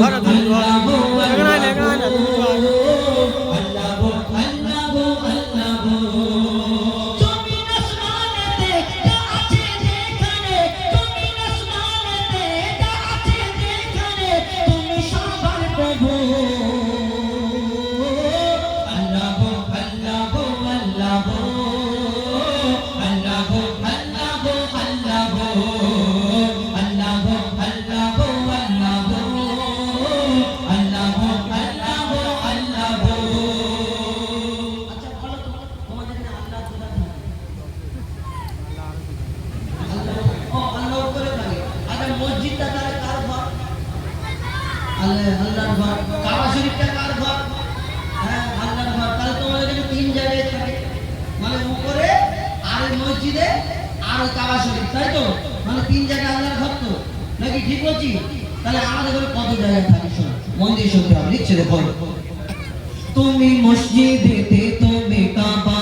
ভারত মসজিদে আর ওই কাবা শরীফ, তাই তো? মানে তিন জায়গায় আল্লাহর ঘর তো নাকি ঠিক বলছি? তাহলে আমাদের ঘরে কত জায়গায় থাকি শোন, মন দিয়ে শুনতে হবে, লিখছে তুমি মসজিদেতে, তুমি কাবা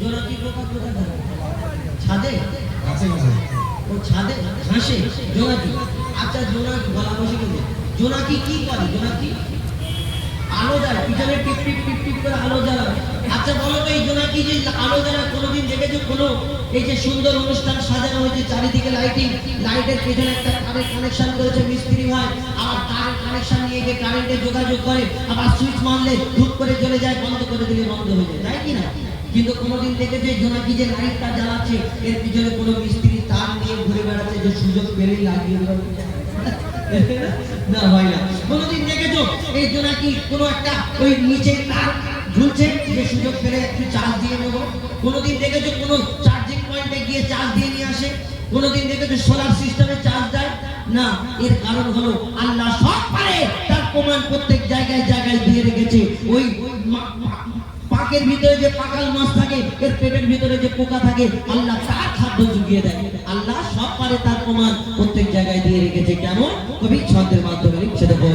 জোনাকি পোকা কোথায় থাকে ছাদে ও ছাদে ঘাসে? জোনাকি। আচ্ছা জোনাকি গলা বসে গেছে। জোনাকি কি করে? জোনাকি? আলো জ্বালা পিছনে টিপ টিপ টিপ টিপ করে আলো জ্বালা। আচ্ছা বলো তো এই জোনাকি যে আলো জ্বালা কোনোদিন দেখেছ? কোনো এই যে সুন্দর অনুষ্ঠান সাজানো হয়েছে চারিদিকে লাইটিং লাইটের পেছনে একটা কারেন্ট কানেকশন করেছে মিস্ত্রি হয় আবার তার কানেকশন নিয়ে গিয়ে কারেন্টে যোগাযোগ করে আবার সুইচ মারলে ধূপ করে চলে যায় বন্ধ করে দিলে বন্ধ হয়ে যায়। তাই কি না? কিন্তু কোনোদিন দেখেছে জোনাকি যে লাইটটা জ্বালাচ্ছে, এর পিছনে কোনো মিস্ত্রি তার নিয়ে ঘুরে বেড়াচ্ছে যে সুযোগ পেলেই লাগিয়ে না হয় না। কোনোদিন দেখেছ? এই জোনাকি কোনো একটা ওই নিচে তার ঝুলছে, যে সুযোগ পেলে একটু চার্জ দিয়ে নেব। কোনোদিন দেখেছ কোনো চার্জিং পয়েন্টে গিয়ে চার্জ দিয়ে নিয়ে আসে? কোনোদিন দেখেছ সোলার সিস্টেমে চার্জ দেয়? না, এর কারণ হলো আল্লাহ সব পারে, তার প্রমাণ প্রত্যেক জায়গায় জায়গায় দিয়ে রেখেছে। ওই পাকের ভিতরে যে পাকাল মাছ থাকে, এর পেটের ভিতরে যে পোকা থাকে, আল্লাহ তার খাদ্য জুগিয়ে দেয়। আল্লাহ সব পারে তার প্রমাণ প্রত্যেক জায়গায় দিয়ে রেখেছে। কেমন? কবি ছন্দের মাধ্যমে লিখছে, দেখো।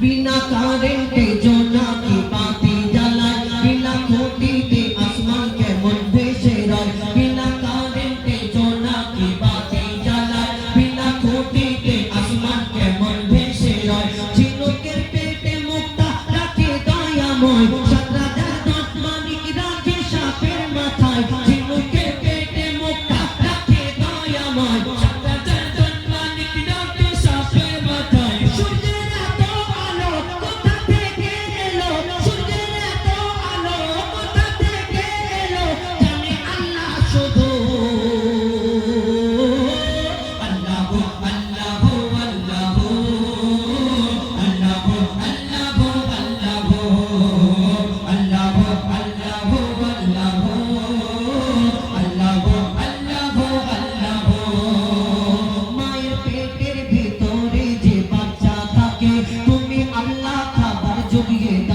বিনা কারেন্টে জোনাকি বাতি জ্বালায়, বিনা খুঁটিতে আসমান কেমন ভেসে রয়। বিনা কারেন্টে জোনাকি বাতি জ্বালায়, বিনা খুঁটিতে বিঘে